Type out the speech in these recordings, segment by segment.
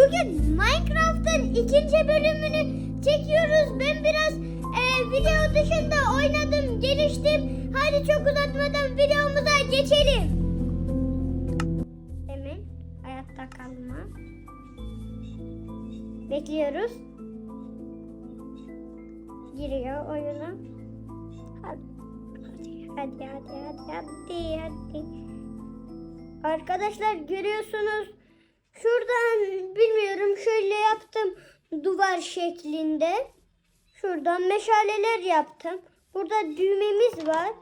Bugün Minecraft'ın ikinci bölümünü çekiyoruz. Ben biraz e, video dışında oynadım, geliştim. Hadi çok uzatmadan videomuza geçelim. Hemen ayakta kalma. Bekliyoruz. Giriyor oyuna. Hadi. Hadi hadi hadi hadi hadi. Arkadaşlar görüyorsunuz. Şuradan bilmiyorum şöyle yaptım duvar şeklinde. Şuradan meşaleler yaptım. Burada düğmemiz var.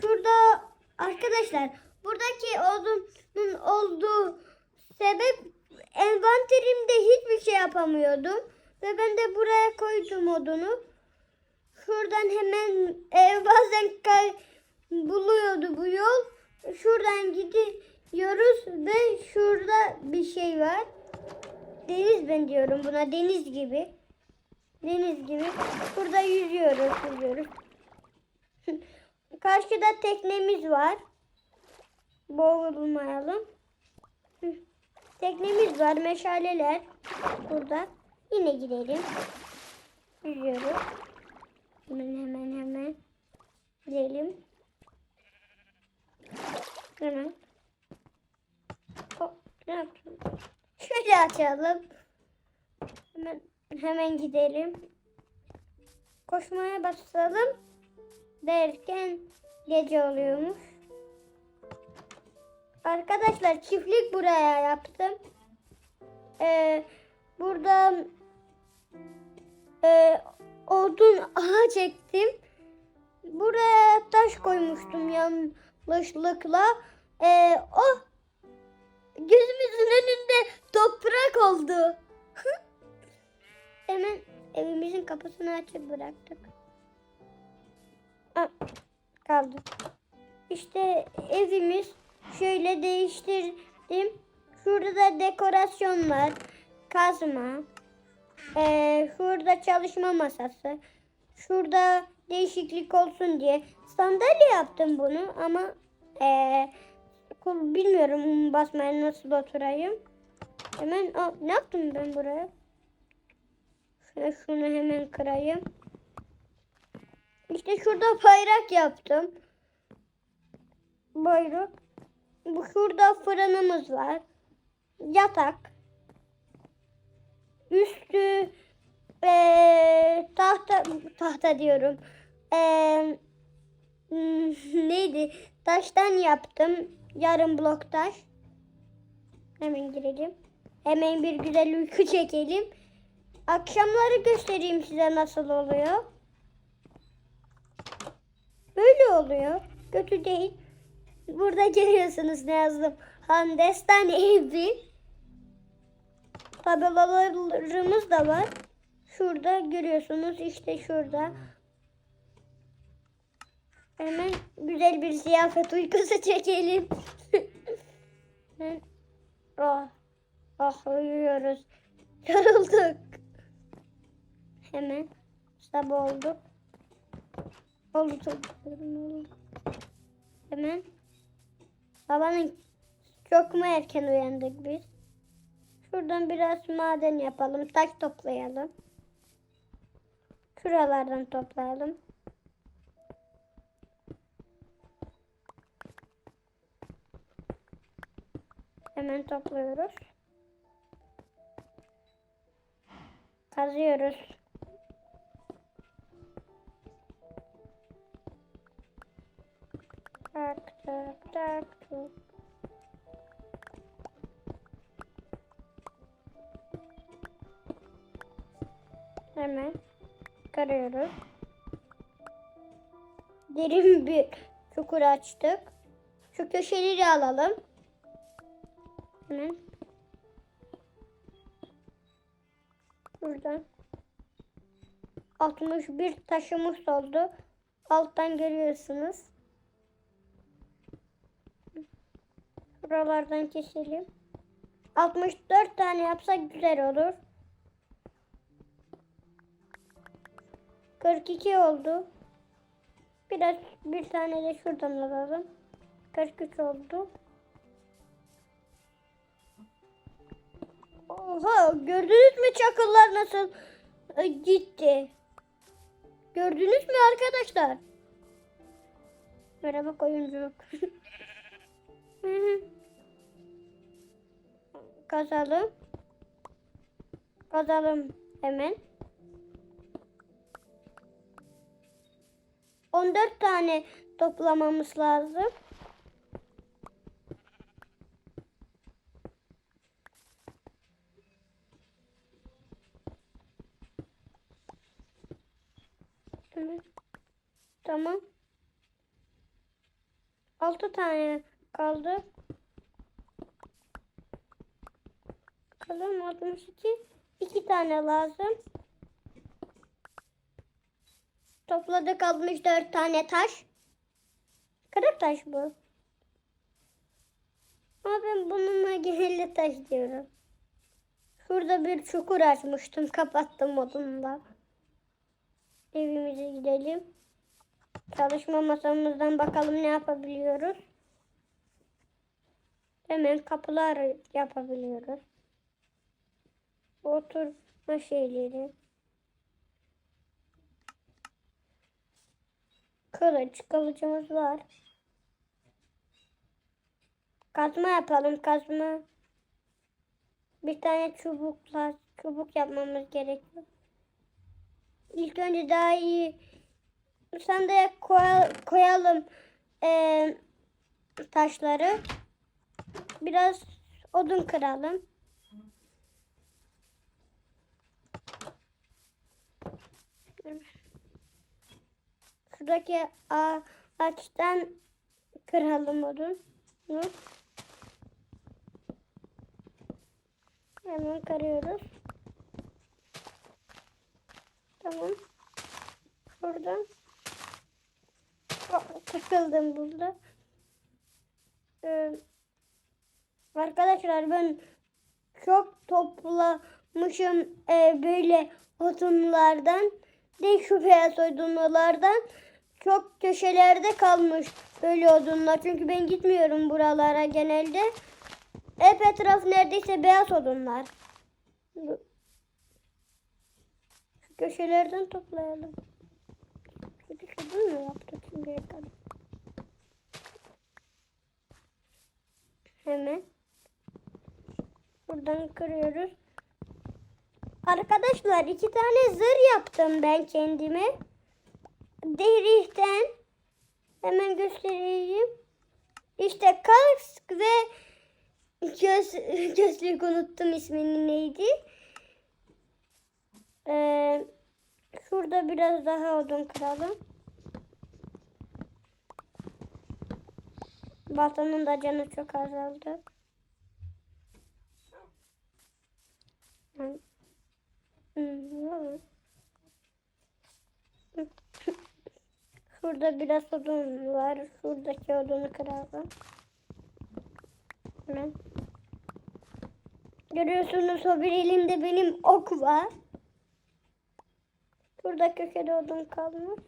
Şurada arkadaşlar buradaki odunun olduğu sebep envanterimde hiçbir şey yapamıyordum. Ve ben de buraya koydum odunu. Şuradan hemen e, bazen kay buluyordu bu yol. Şuradan gidiyoruz ve şurada bir şey var. Deniz ben diyorum buna deniz gibi. Deniz gibi. Burada yüzüyoruz, yüzüyoruz. Karşıda teknemiz var. Boğulmayalım. Teknemiz var, meşaleler. Burada. Yine gidelim. Yüzüyoruz. Hemen hemen hemen. Gidelim. Hemen. Ne yaptım? Şöyle açalım. Hemen hemen gidelim. Koşmaya başlayalım. Derken gece oluyormuş. Arkadaşlar çiftlik buraya yaptım. Ee, burada e, odun ağa çektim. Buraya taş koymuştum yanlışlıkla. Ee, oh gözümüzün önünde toprak oldu. Hemen evimizin kapısını açık bıraktık. Ah, kaldı. İşte evimiz şöyle değiştirdim. Şurada da dekorasyon var. Kazma. Ee, şurada çalışma masası. Şurada değişiklik olsun diye sandalye yaptım bunu ama ee, kul- bilmiyorum basmaya nasıl oturayım. Hemen Aa, ne yaptım ben buraya? Şunu, şunu hemen kırayım. İşte şurada bayrak yaptım. Bayrak. Bu şurada fırınımız var. Yatak. Üstü eee, tahta tahta diyorum. Eee, neydi? Taştan yaptım. Yarım blok taş. Hemen girelim. Hemen bir güzel uyku çekelim. Akşamları göstereyim size nasıl oluyor. Böyle oluyor. Kötü değil. Burada görüyorsunuz ne yazdım. Handestan evi. Tabelalarımız da var. Şurada görüyorsunuz işte şurada. Hemen güzel bir ziyafet uykusu çekelim. oh, oh uyuyoruz. Yorulduk. Hemen sabah oldu. Oldu oldu. Hemen sabahın çok mu erken uyandık biz? Şuradan biraz maden yapalım. Taş toplayalım. Şuralardan toplayalım. Hemen topluyoruz. Kazıyoruz. Tak tak tak tak. Hemen karıyoruz. Derin bir çukur açtık. Şu köşeleri alalım. Hemen. Buradan. 61 taşımız oldu. Alttan görüyorsunuz. Buralardan keselim. 64 tane yapsak güzel olur. 42 oldu. Biraz bir tane de şuradan alalım. 43 oldu. Oha gördünüz mü çakıllar nasıl e, gitti? Gördünüz mü arkadaşlar? Koyuncuk. Hı hı. Kazalım. Kazalım hemen. 14 tane toplamamız lazım. Evet. Tamam. 6 tane kaldı. Bakalım 62. 2 tane lazım. Topladık 64 tane taş. Kırık taş bu. Ama ben bununla gehirli taş diyorum. Şurada bir çukur açmıştım. Kapattım odunla. Evimize gidelim. Çalışma masamızdan bakalım ne yapabiliyoruz. Hemen kapılar yapabiliyoruz. Oturma şeyleri. Kılıç, kılıcımız var. Kazma yapalım, kazma. Bir tane çubukla, çubuk yapmamız gerekiyor. İlk önce daha iyi sandığa koy- koyalım eee, taşları. Biraz odun kıralım. Şuradaki ağaçtan kıralım odun. Hemen kırıyoruz. Tamam. Şuradan. Oh, Takıldım burada. Ee, arkadaşlar ben çok toplamışım e, böyle odunlardan. Değil şu beyaz odunlardan. Çok köşelerde kalmış böyle odunlar. Çünkü ben gitmiyorum buralara genelde. Hep etraf neredeyse beyaz odunlar. Köşelerden toplayalım. Kötü odun mu yaptık şimdiye kadar? Hemen. Buradan kırıyoruz. Arkadaşlar iki tane zırh yaptım ben kendime. Derihten. Hemen göstereyim. İşte kask ve göz, gözlük unuttum ismini neydi. Ee, şurada biraz daha odun kıralım. Baltanın da canı çok azaldı. Şurada biraz odun var. Şuradaki odunu kıralım. Hemen. Görüyorsunuz o bir elimde benim ok var. Şurada köşede odun kalmış.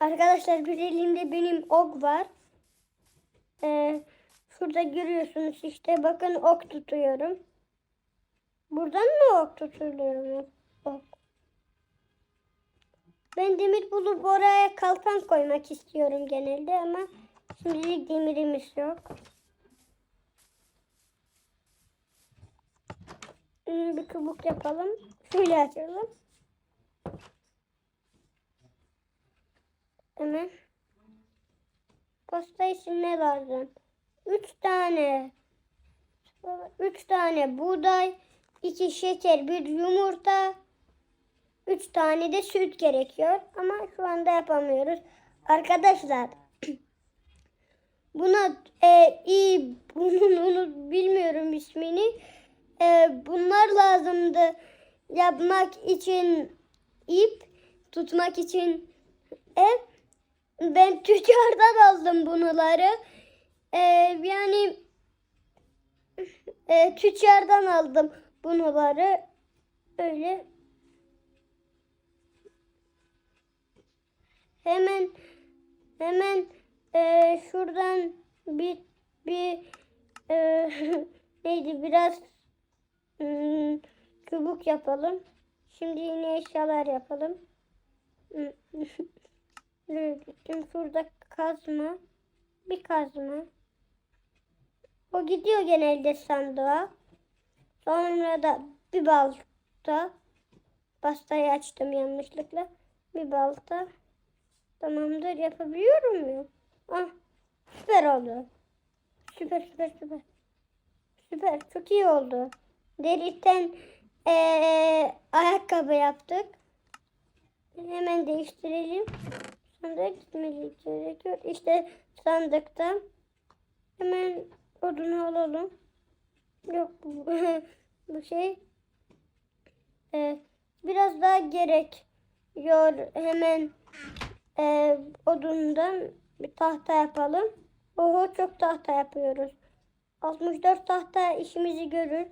Arkadaşlar bir elimde benim ok var. Ee, şurada görüyorsunuz işte bakın ok tutuyorum. Buradan mı ok tutuluyor? Ok. Ben demir bulup oraya kalkan koymak istiyorum genelde ama şimdilik demirimiz yok. Hmm, Bir çubuk yapalım. Şöyle açalım. Hemen. Pasta için ne lazım? Üç tane. Üç tane buğday, iki şeker, bir yumurta, üç tane de süt gerekiyor. Ama şu anda yapamıyoruz. Arkadaşlar buna e, iyi bunun onu bilmiyorum ismini. E, bunlar lazımdı yapmak için ip tutmak için ev. Ben tüccardan aldım bunları. E, yani e, tüccardan aldım bunları. Öyle hemen hemen e, şuradan bir bir e, neydi biraz hmm, çubuk yapalım. Şimdi yine eşyalar yapalım. Gittim şurada kazma. Bir kazma. O gidiyor genelde sandığa. Sonra da bir balta. Pastayı açtım yanlışlıkla. Bir balta. Tamamdır yapabiliyor muyum? Ah süper oldu. Süper süper süper. Süper çok iyi oldu. Deritten eee, ayakkabı yaptık. Hemen değiştirelim. Sandığa gitmeli gerekiyor. İşte sandıkta. Hemen odunu alalım. Yok bu, şey. Ee, biraz daha gerekiyor. Hemen e, odundan bir tahta yapalım. Oho çok tahta yapıyoruz. 64 tahta işimizi görür.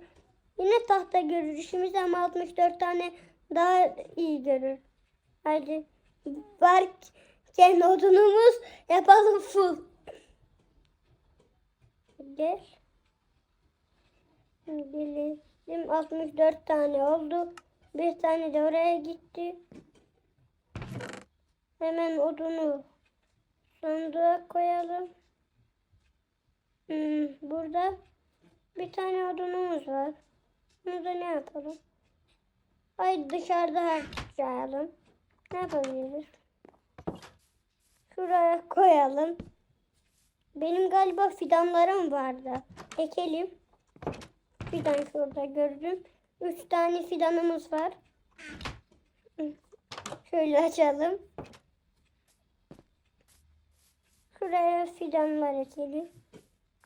Yine tahta görür işimizi ama 64 tane daha iyi görür. Hadi varken odunumuz yapalım full. Gel. Gelelim. 64 tane oldu. Bir tane de oraya gitti. Hemen odunu sandığa koyalım. Hmm, burada bir tane odunumuz var. Bunu da ne yapalım? Ay dışarıda harcayalım. Ne yapabiliriz? Şuraya koyalım. Benim galiba fidanlarım vardı. Ekelim. Fidan şurada gördüm. Üç tane fidanımız var. Şöyle açalım. Şuraya fidanlar ekelim.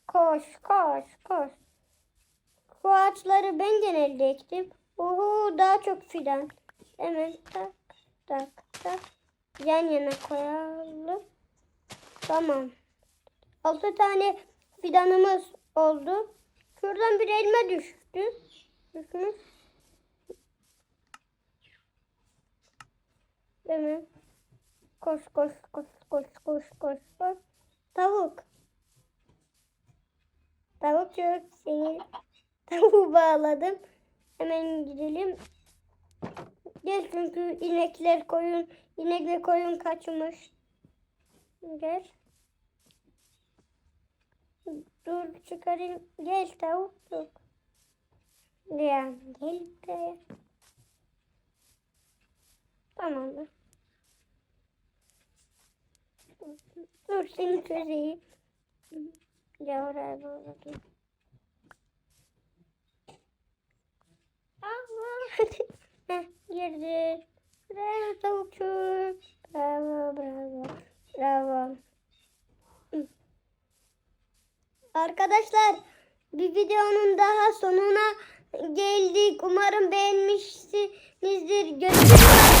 Koş, koş, koş. Bu ağaçları ben genelde ektim. Oho daha çok fidan. Hemen tak tak tak yan yana koyalım. Tamam. Altı tane fidanımız oldu. Şuradan bir elma düştü. Düşmüş. Hemen. Koş koş koş koş koş koş koş. Tavuk. Tavuk çok seni. Tavuğu bağladım. Hemen gidelim. Gel çünkü inekler koyun, inek ve koyun kaçmış. Gel. Dur çıkarayım. Gel tavuk. Dur. Ya gel buraya. Tamamdır. Dur seni çözeyim. Ya oraya bağladım. Allah hadi. Heh, girdi. Bravo tavukçuk. Bravo bravo. Bravo. Arkadaşlar bir videonun daha sonuna geldik. Umarım beğenmişsinizdir. Görüşürüz.